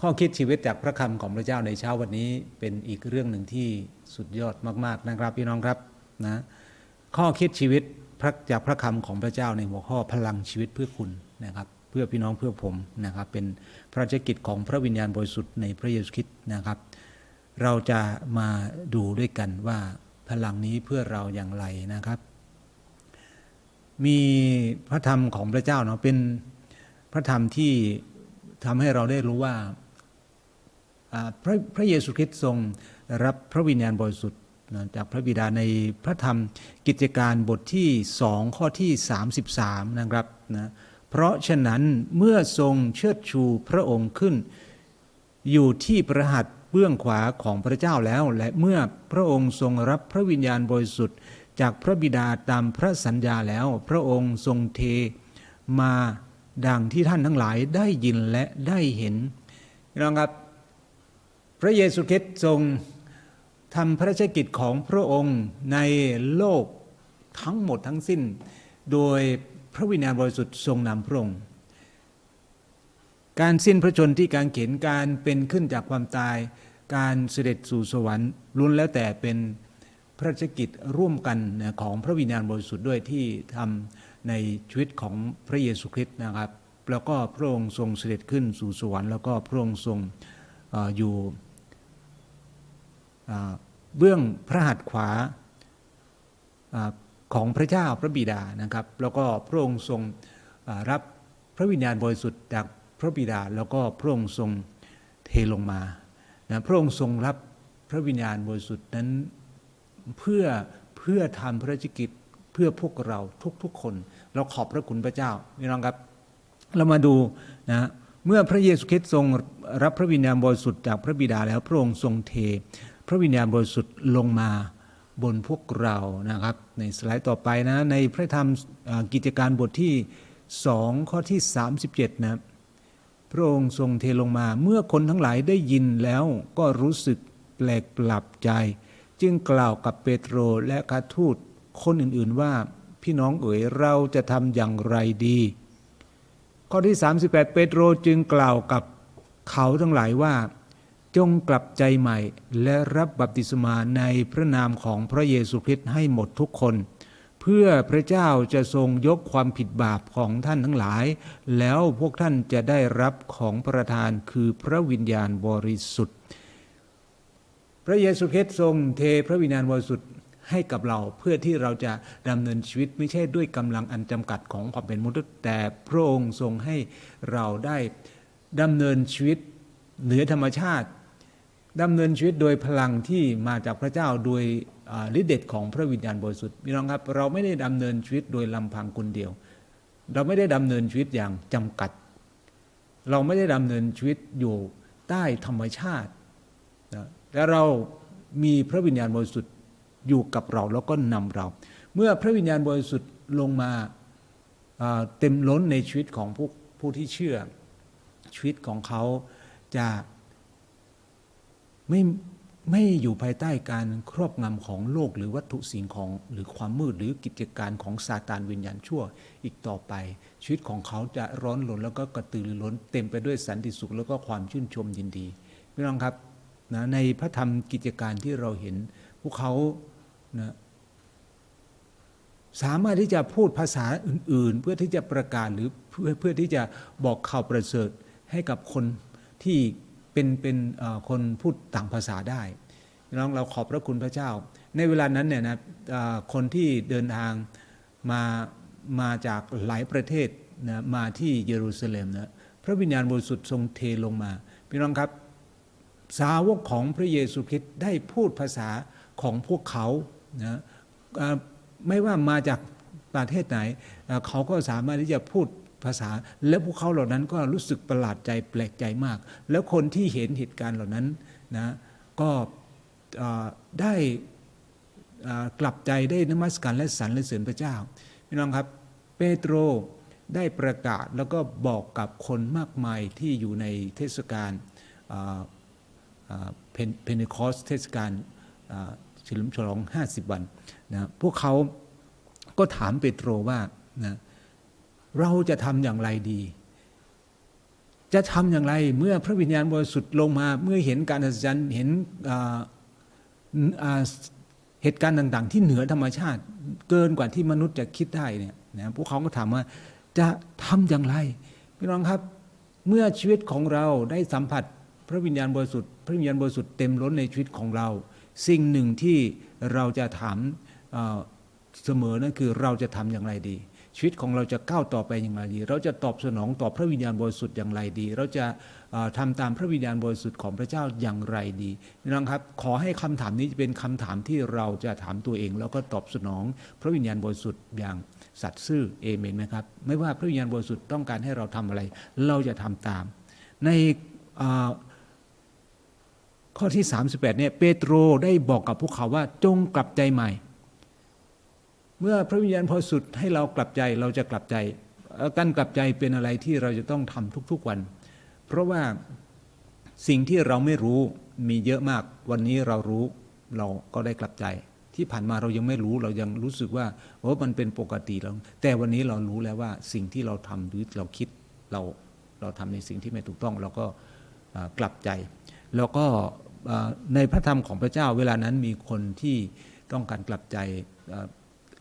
ข้อคิดชีวิตจากพระคำของพระเจ้าในเช้าวันนี้เป็นอีกเรื่องหนึ่งที่สุดยอดมาก ๆนะครับพี่น้องครับนะข้อคิดชีวิตจากพระคำของพระเจ้าในหัวข้อพลังชีวิตเพื่อคุณนะครับ เพื่อพี่น้องเพื่อผมนะครับ เป็นพระราชกิจของพระวิญญาณบริสุทธิ์ในพระเยซูคริสต์นะครับ เราจะมาดูด้วยกันว่าพลังนี้เพื่อเราอย่างไรนะครับ มีพระธรรมของพระเจ้าเนาะเป็นพระธรรมที่ทำให้เราได้รู้ว่า พระพระเยซูคริสต์ทรงรับพระวิญญาณบริสุทธิ์จากพระบิดาในพระธรรมกิจการบทที่สองข้อที่ 33 นะครับนะเพราะฉะนั้นเมื่อทรงเชิดชูพระองค์ขึ้น อยู่ที่ประหัตเบื้องขวาของพระเจ้าแล้ว และเมื่อพระองค์ทรงรับพระวิญญาณบริสุทธิ์ จากพระบิดาตามพระสัญญาแล้ว พระองค์ทรงเทมาดังที่ท่านทั้งหลายได้ยินและได้เห็นนะครับ พระเยซูคริสต์ทรงทำพระราชกิจของพระองค์ในโลกทั้งหมดทั้งสิ้น โดยพระวิญญาณบริสุทธิ์ทรงนำพระองค์ การสิ้นพระชนที่การเข็นการเป็นขึ้นจากความตาย การเสด็จสู่สวรรค์ล้วนแล้วแต่เป็นพระราชกิจร่วมกันของพระวิญญาณบริสุทธิ์ด้วยที่ทำในชีวิตของพระเยซูคริสต์นะครับ แล้วก็พระองค์ทรงเสด็จขึ้นสู่สวรรค์แล้วก็พระองค์ทรงอออยู่ เบื้องพระหัตถ์ขวาอของพระเจ้าพระบิดานะครับ แล้วก็พระองค์ทรงรับพระวิญญาณบริสุทธิ์จากพระบิดา แล้วก็พระองค์ทรงเทลงมานะพระองค์ทรงรับพระวิญญาณบริสุทธิ์นั้นเพื่อเพื่อทำพระราชกิจเพื่อพวกเราทุกๆคน เราขอบพระคุณพระเจ้าพี่น้องครับ เรามาดูนะเมื่อพระเยซูคริสต์ทรงรับพระวิญญาณบริสุทธิ์จากพระบิดาแล้วพระองค์ทรงเท ระวิญญาณบริสุทธิ์ลงมาบนพวกเรานะครับ ในสไลด์ต่อไปนะในพระธรรมกิจการบทที่สองข้อที่ 37 นะพระองค์ทรงเทลงมาเมื่อคนทั้งหลายได้ยินแล้วก็รู้สึกแปลกปรับใจ จึงกล่าวกับเปโตรและคาทูตคนอื่นๆว่าพี่น้องเอ๋ยเราจะทำอย่างไรดี ข้อที่ 38 เปโตรจึงกล่าวกับเขาทั้งหลายว่า จงกลับใจใหม่ และรับบัพติศมาในพระนามของพระเยซูคริสต์ให้หมดทุกคน เพื่อพระเจ้าจะทรงยกความผิดบาปของท่านทั้งหลาย แล้วพวกท่านจะได้รับของประทานคือพระวิญญาณบริสุทธิ์ พระเยซูคริสต์ทรงเทพระวิญญาณบริสุทธิ์ให้กับเราเพื่อที่เราจะดำเนินชีวิตไม่ใช่ด้วยกำลังอันจำกัดของความเป็นมนุษย์ แต่พระองค์ทรงให้เราได้ดำเนินชีวิตเหนือธรรมชาติ ดำเนินชีวิตโดยพลังที่มาจากพระเจ้าโดยฤทธิเดชของพระวิญญาณบริสุทธิ์พี่น้องครับ เราไม่ได้ดำเนินชีวิตโดยลำพังคนเดียว เราไม่ได้ดำเนินชีวิตอย่างจำกัด เราไม่ได้ดำเนินชีวิตอยู่ใต้ธรรมชาตินะและเรามีพระวิญญาณบริสุทธิ์อยู่กับเราแล้วก็นำเรา เมื่อพระวิญญาณบริสุทธิ์ลงมาเต็มล้นในชีวิตของผู้ผู้ที่เชื่อชีวิตของเขาจะ ไม่ไม่อยู่ภายใต้การครอบงำของโลกหรือวัตถุสิ่งของหรือความมืดหรือกิจการของซาตานวิญญาณชั่วอีกต่อไป ชีวิตของเขาจะร้อนรนแล้วก็กระตือรือร้น เต็มไปด้วยสันติสุขแล้วก็ความชื่นชมยินดีพี่น้องครับนะในพระธรรมกิจการที่เราเห็น พวกเขานะสามารถที่จะพูดภาษาอื่น ๆ เพื่อที่จะประกาศหรือเพื่อเพื่อที่จะบอกข่าวประเสริฐให้กับคนที่ เป็นเป็นคนพูดต่างภาษาได้น้องเราขอบพระคุณพระเจ้า ในเวลานั้นเนี่ยนะคนที่เดินทางมามาจากหลายประเทศนะมาที่เยรูซาเล็มนะพระวิญญาณบริสุทธิ์ทรงเทลงมาพี่น้องครับ สาวกของพระเยซูคริสต์ได้พูดภาษาของพวกเขานะไม่ว่ามาจากประเทศไหน เขาก็สามารถที่จะพูด ภาษา และพวกเขาเหล่านั้นก็รู้สึกประหลาดใจแปลกใจมาก แล้วคนที่เห็นเหตุการณ์เหล่านั้นนะก็ได้กลับใจได้นมัสการและสรรเสริญพระเจ้าพี่น้องครับเปโตรได้ประกาศแล้วก็บอกกับคนมากมายที่อยู่ในเทศกาลเพนเนคอสเทศกาลเฉลิมฉลอง 50 วันนะพวกเขาก็ถามเปโตรว่านะ เราจะทำอย่างไรดี จะทำอย่างไรเมื่อพระวิญญาณบริสุทธิ์ลงมา เมื่อเห็นการอัศจรรย์เห็นเหตุการณ์ต่าง ๆ ที่เหนือธรรมชาติ เกินกว่าที่มนุษย์จะคิดได้เนี่ยนะพวกเขาก็ถามว่าจะทำอย่างไรพี่น้องครับ เมื่อชีวิตของเราได้สัมผัสพระวิญญาณบริสุทธิ์พระวิญญาณบริสุทธิ์เต็มล้นในชีวิตของเรา สิ่งหนึ่งที่เราจะถามเอ่อเสมอนั่นคือเราจะทำอย่างไรดี ชีวิตของเราจะก้าวต่อไปอย่างไรดี เราจะตอบสนองต่อพระวิญญาณบริสุทธิ์อย่างไรดี เราจะเอ่อทำตามพระวิญญาณบริสุทธิ์ของพระเจ้าอย่างไรดีพี่น้องครับ ขอให้คำถามนี้เป็นคำถามที่เราจะถามตัวเอง แล้วก็ตอบสนองพระวิญญาณบริสุทธิ์อย่างสัตย์ซื่อเอเมนไหมครับ ไม่ว่าพระวิญญาณบริสุทธิ์ต้องการให้เราทำอะไร เราจะทำตาม ในเอ่อข้อที่ 38เนี่ยเปโตรได้บอกกับพวกเขาว่าจงกลับใจใหม่ เมื่อพระวิญญาณบริสุทธิ์ให้เรากลับใจเราจะกลับใจการกลับใจเป็นอะไรที่เราจะต้องทำทุกๆวัน เพราะว่าสิ่งที่เราไม่รู้มีเยอะมากวันนี้เรารู้เราก็ได้กลับใจ ที่ผ่านมาเรายังไม่รู้เรายังรู้สึกว่าโอ้มันเป็นปกติแล้วแต่วันนี้เรารู้แล้วว่าสิ่งที่เราทำหรือเราคิดเราเราทำในสิ่งที่ไม่ถูกต้อง เราก็กลับใจ แล้วก็ในพระธรรมของพระเจ้าเวลานั้นมีคนที่ต้องการกลับใจ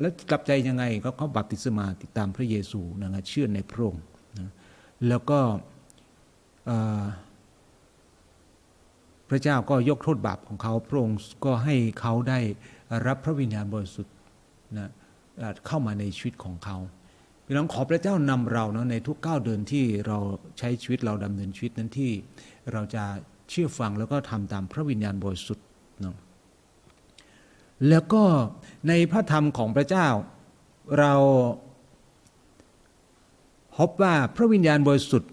แล้วกลับใจยังไงก็เขาบัพติศมาติดตามพระเยซูนะครับเชื่อในพระองค์นะแล้วก็พระเจ้าก็ยกโทษบาปของเขาพระองค์ก็ให้เขาได้รับพระวิญญาณบริสุทธิ์นะเข้ามาในชีวิตของเขาพี่น้องขอพระเจ้านำเราเนาะในทุกก้าวเดินที่เราใช้ชีวิตเราดำเนินชีวิตนั้นที่เราจะเชื่อฟังแล้วก็ทำตามพระวิญญาณบริสุทธิ์เนาะ แล้วก็ในพระธรรมของพระเจ้า เราพบว่าพระวิญญาณบริสุทธิ์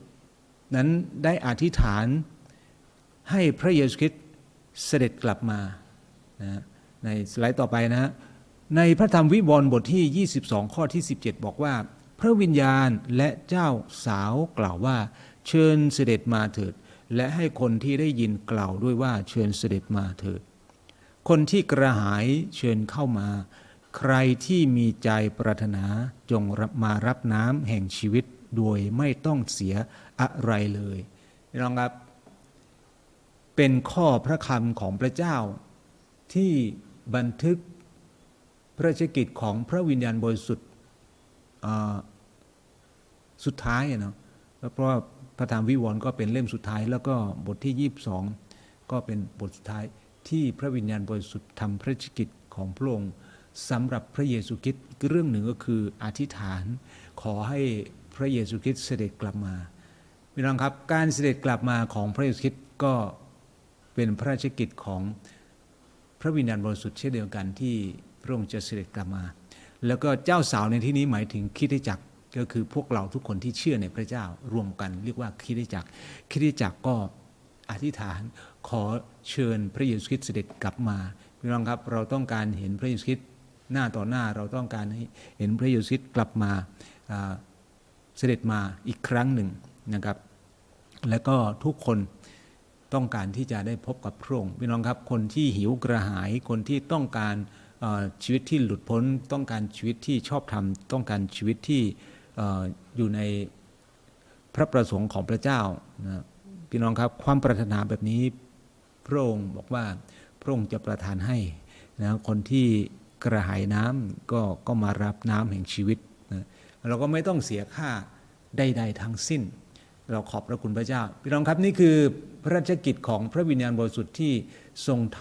นั้นได้อธิษฐานให้พระเยซูคริสต์เสด็จกลับมานะในสไลด์ต่อไปนะฮะในพระธรรมวิวรณ์บทที่ 22 ข้อที่ 17 บอกว่า พระวิญญาณและเจ้าสาวกล่าวว่า เชิญเสด็จมาเถิด และให้คนที่ได้ยินกล่าวด้วยว่าเชิญเสด็จมาเถิด คนที่กระหายเชิญเข้ามา ใครที่มีใจปรารถนาจงมารับน้ำแห่งชีวิตโดยไม่ต้องเสียอะไรเลยพี่น้องครับ เป็นข้อพระคำของพระเจ้า ที่บันทึกพระราชกิจของพระวิญญาณบริสุทธิ์สุดท้ายอะเนาะแล้วเพราะว่าพระธรรมวิวรณ์ก็เป็นเล่มสุดท้าย แล้วก็บทที่ 22 ก็เป็นบทสุดท้าย ที่พระวิญญาณบริสุทธิ์ทำพระราชกิจของพระองค์สำหรับพระเยซูคริสต์เรื่องหนึ่งก็คืออธิษฐาน ขอให้พระเยซูคริสต์เสด็จกลับมาพี่น้องครับการเสด็จกลับมาของพระเยซูคริสต์ก็เป็นพระราชกิจของพระวิญญาณบริสุทธิ์เช่นเดียวกันที่พระองค์จะเสด็จกลับมา แล้วก็เจ้าสาวในที่นี้หมายถึงคริสตจักรก็คือพวกเราทุกคนที่เชื่อในพระเจ้ารวมกัน เรียกว่าคริสตจักรคริสตจักรก็อธิษฐาน ขอเชิญพระเยซูคริสต์เสด็จกลับมาพี่น้องครับเราต้องการเห็นพระเยซูคริสต์หน้าต่อหน้าเราต้องการให้เห็นพระเยซูคริสต์กลับมาเสด็จมาอีกครั้งหนึ่งนะครับ และก็ทุกคนต้องการที่จะได้พบกับพระองค์พี่น้องครับคนที่หิวกระหายคนที่ต้องการชีวิตที่หลุดพ้นต้องการชีวิตที่ชอบธรรมต้องการชีวิตที่ออยู่ในพระประสงค์ของพระเจ้านะพี่น้องครับความปรารถนาแบบนี้ พระองค์บอกว่าพระองค์จะประทานให้นะคนที่กระหายน้ำก็ก็มารับน้ำแห่งชีวิตนะเราก็ไม่ต้องเสียค่าใดๆทั้งสิ้น เราขอบพระคุณพระเจ้าพี่น้องครับนี่คือพระราชกิจของพระวิญญาณบริสุทธิ์ที่ทรงท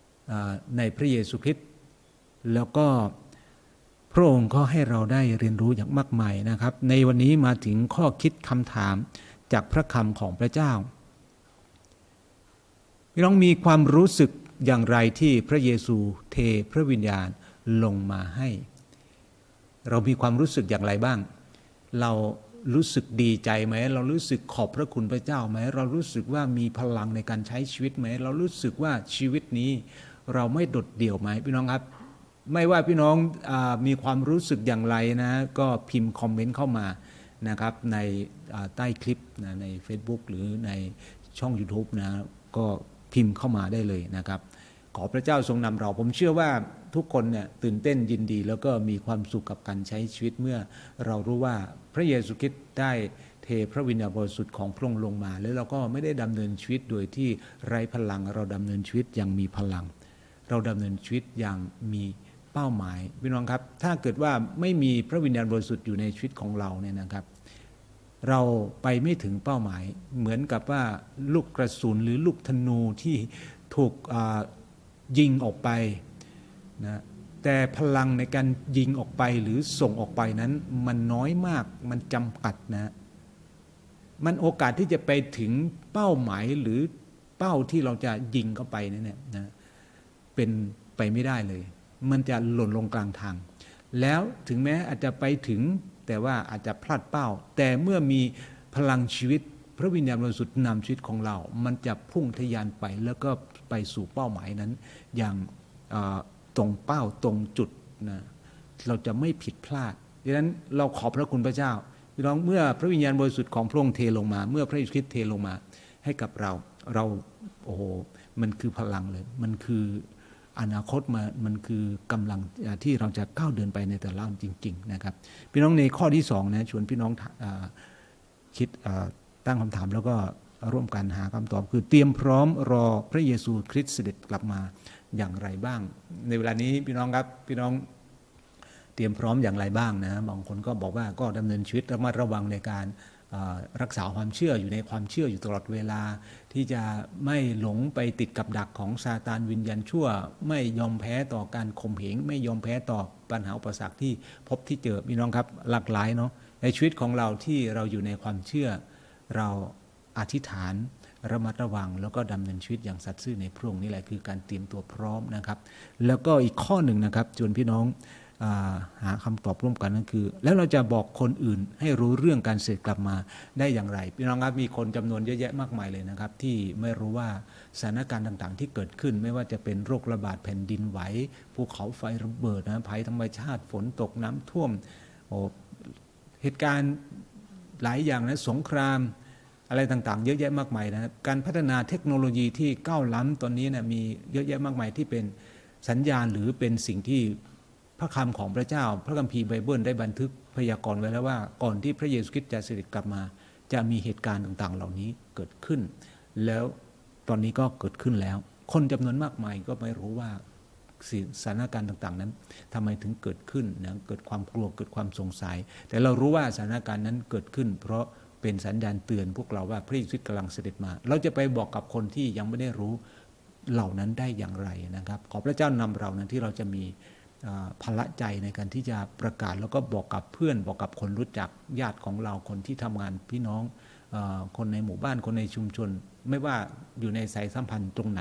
ำในพระเยซูคริสต์แล้วก็พระองค์ก็ให้เราได้เรียนรู้อย่างมากมายนะครับ ในวันนี้มาถึงข้อคิดคำถามจากพระคำของพระเจ้า พี่น้องมีความรู้สึกอย่างไรที่พระเยซูเทพระวิญญาณลงมาให้ เรามีความรู้สึกอย่างไรบ้าง เรารู้สึกดีใจไหม เรารู้สึกขอบพระคุณพระเจ้าไหม เรารู้สึกว่ามีพลังในการใช้ชีวิตไหม เรารู้สึกว่าชีวิตนี้เราไม่โดดเดี่ยวไหมพี่น้องครับ ไม่ว่าพี่น้องอมีความรู้สึกอย่างไรนะ ก็พิมพ์คอมเมนต์เข้ามานะครับในใต้คลิปนะใน Facebook หรือในช่อง YouTube นะก็ พิมพ์เข้ามาได้เลยนะครับ ขอพระเจ้าทรงนำเรา ผมเชื่อว่าทุกคนเนี่ยตื่นเต้นยินดี แล้วก็มีความสุขกับการใช้ชีวิตเมื่อเรารู้ว่าพระเยซูคริสต์ได้เทพระวิญญาณบริสุทธิ์ของพระองค์ลงมา แล้วเราก็ไม่ได้ดำเนินชีวิตโดยที่ไร้พลัง เราดำเนินชีวิตอย่างมีพลัง เราดำเนินชีวิตอย่างมีเป้าหมายพี่น้องครับ ถ้าเกิดว่าไม่มีพระวิญญาณบริสุทธิ์อยู่ในชีวิตของเราเนี่ยนะครับ เราไปไม่ถึงเป้าหมาย เหมือนกับว่าลูกกระสุนหรือลูกธนูที่ถูกยิงออกไปนะแต่พลังในการยิงออกไปหรือส่งออกไปนั้น มันน้อยมากมันจำกัดนะมันโอกาสที่จะไปถึงเป้าหมายหรือเป้าที่เราจะยิงเข้าไปนั่นเนี่ยนะเป็นไปไม่ได้เลย มันจะหล่นลงกลางทาง แล้วถึงแม้อาจจะไปถึง แต่ว่าอาจจะพลาดเป้า แต่เมื่อมีพลังชีวิต พระวิญญาณบริสุทธิ์นำชีวิตของเรา มันจะพุ่งทะยานไปแล้วก็ไปสู่เป้าหมายนั้น อย่างตรงเป้าตรงจุดนะเราจะไม่ผิดพลาดดังนั้นเราขอบพระคุณพระเจ้าพี่น้องเมื่อพระวิญญาณบริสุทธิ์ของพระองค์เทลงมา เมื่อพระเยซูคริสต์เทลงมาให้กับเราเราโอ้โหมันคือพลังเลย มันคือ อนาคตมามันคือกำลังที่เราจะก้าวเดินไปในแต่ละวันจริง ๆ นะครับ พี่น้องในข้อที่สองนะชวนพี่น้องอคิดตั้งคำถามแล้วก็ร่วมกันหาคำตอบ คือเตรียมพร้อมรอพระเยซูคริสต์เสด็จกลับมาอย่างไรบ้าง ในเวลานี้พี่น้องครับพี่น้องเตรียมพร้อมอย่างไรบ้างนะบางคนก็บอกว่าก็ดำเนินชีวิตระมัดระวังในการ รักษาความเชื่ออยู่ในความเชื่ออยู่ตลอดเวลา ที่จะไม่หลงไปติดกับดักของซาตานวิญญาณชั่ว ไม่ยอมแพ้ต่อการข่มเหงไม่ยอมแพ้ต่อปัญหาอุปสรรคที่พบที่เจอพี่น้องครับหลากหลายเนาะในชีวิตของเราที่เราอยู่ในความเชื่อ เราอธิษฐานระมัดระวัง แล้วก็ดำเนินชีวิตอย่างสัตย์ซื่อในพระองค์นี่แหละคือการเตรียมตัวพร้อมนะครับ แล้วก็อีกข้อหนึ่งนะครับชวนพี่น้อง หาคำตอบร่วมกันนั่นคือ แล้วเราจะบอกคนอื่นให้รู้เรื่องการเสด็จกลับมาได้อย่างไรพี่น้องครับมีคนจำนวนเยอะแยะมากมายเลยนะครับ ที่ไม่รู้ว่าสถานการณ์ต่างๆ ที่เกิดขึ้น ไม่ว่าจะเป็นโรคระบาดแผ่นดินไหวภูเขาไฟระเบิดนะภัยธรรมชาติฝนตกน้ำท่วมโอ้เหตุการณ์หลายอย่างนะสงครามอะไรต่างๆ เยอะแยะมากมายนะครับการพัฒนาเทคโนโลยีที่ก้าวล้ำตอนนี้นะมีเยอะแยะมากมายที่เป็นสัญญาณหรือเป็นสิ่งที่ พระคำของพระเจ้า พระคัมภีร์ไบเบิลได้บันทึกพยากรณ์ไว้แล้วว่า ก่อนที่พระเยซูคริสต์จะเสด็จกลับมา จะมีเหตุการณ์ต่างๆ เหล่านี้เกิดขึ้น แล้วตอนนี้ก็เกิดขึ้นแล้ว คนจำนวนมากมายก็ไม่รู้ว่าสถานการณ์ต่างๆ นั้นทำไมถึงเกิดขึ้นนะเกิดความกลัวเกิดความสงสัย แต่เรารู้ว่าสถานการณ์นั้นเกิดขึ้น เพราะเป็นสัญญาณเตือนพวกเราว่าพระเยซูคริสต์กำลังเสด็จมา เราจะไปบอกกับคนที่ยังไม่ได้รู้เหล่านั้นได้อย่างไรนะครับ ขอพระเจ้านำเรานั้นที่เราจะมี อ่าพละใจในการที่จะประกาศแล้วก็บอกกับเพื่อนบอกกับคนรู้จักญาติของเราคนที่ทำงานพี่น้องอคนในหมู่บ้านคนในชุมชน ไม่ว่าอยู่ในสายสัมพันธ์ตรงไหน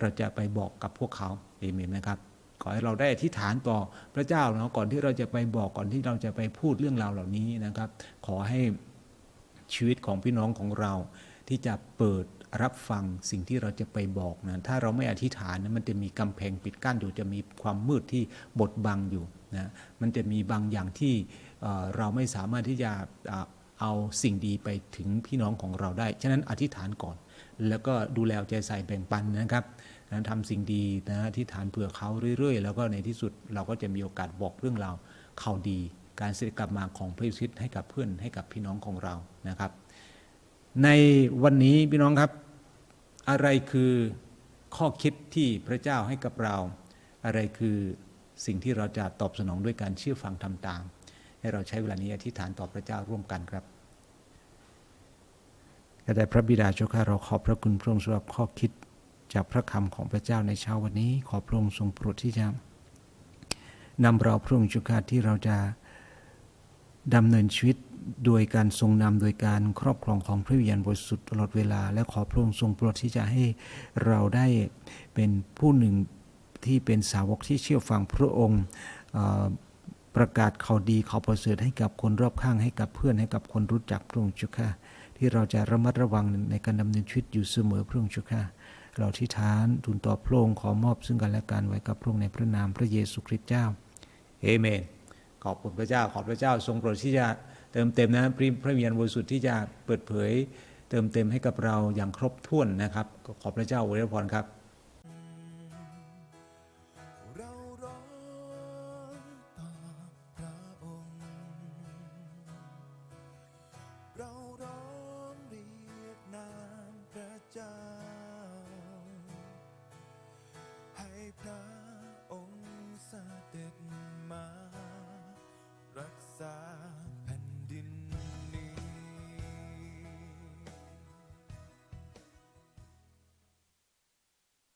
เราจะไปบอกกับพวกเขาเอเมนนะครับขอให้เราได้อธิษฐานต่อพระเจ้าเนาะก่อนที่เราจะไปบอกก่อนที่เราจะไปพูดเรื่องราวเหล่านี้นะครับ ขอให้ชีวิตของพี่น้องของเราที่จะเปิด รับฟังสิ่งที่เราจะไปบอกนะถ้าเราไม่อธิษฐานนะมันจะมีกำแพงปิดกั้นอยู่จะมีความมืดที่บดบังอยู่นะมันจะมีบางอย่างที่เเราไม่สามารถที่จะเอาสิ่งดีไปถึงพี่น้องของเราได้ ฉะนั้นอธิษฐานก่อน แล้วก็ดูแลใจใส่แบ่งปันนะครับนะทำสิ่งดีนะอธิษฐานเผื่อเขาเรื่อย ๆ แล้วก็ในที่สุดเราก็จะมีโอกาสบอกเรื่องราวข่าวดี การเสด็จกลับมาของพระเยซูคริสต์ให้กับเพื่อนให้กับพี่น้องของเรานะครับ ในวันนี้พี่น้องครับ อะไรคือข้อคิดที่พระเจ้าให้กับเรา อะไรคือสิ่งที่เราจะตอบสนองด้วยการเชื่อฟังทำตาม ให้เราใช้เวลานี้อธิษฐานต่อพระเจ้าร่วมกันครับข้าแต่พระบิดาเจ้าข้าเราขอบพระคุณพระองค์สำหรับข้อคิดจากพระคำของพระเจ้าในเช้าวันนี้ ขอพระองค์ทรงโปรดที่จะนำเราพระองค์เจ้าข้าที่เราจะ ดำเนินชีวิตโดยการทรงนำโดยการครอบครองของพระวิญญาณบริสุทธิ์ตลอดเวลา และขอพระองค์ทรงโปรดที่จะให้เราได้เป็นผู้หนึ่งที่เป็นสาวกที่เชื่อฟังพระองค์ประกาศข่าวดีข่าวประเสริฐให้กับคนรอบข้างให้กับเพื่อนให้กับคนรู้จักพระองค์จุค่ะที่เราจะระมัดระวังในการดำเนินชีวิตอยู่เสมอพระองค์จุค่ะเราที่ฐานทูลต่อพระองค์ขอมอบซึ่งกันและกันไว้กับพระองค์ในพระนามพระเยซูคริสต์เจ้าเอเมน ขอบคุณพระเจ้า ขอบพระเจ้าทรงโปรดที่จะเติมเต็มนะพระพระวิญญาณบริสุทธิ์ที่จะเปิดเผย เติมเต็มให้กับเราอย่างครบถ้วนนะครับ ขอบพระเจ้าอวยพรครับ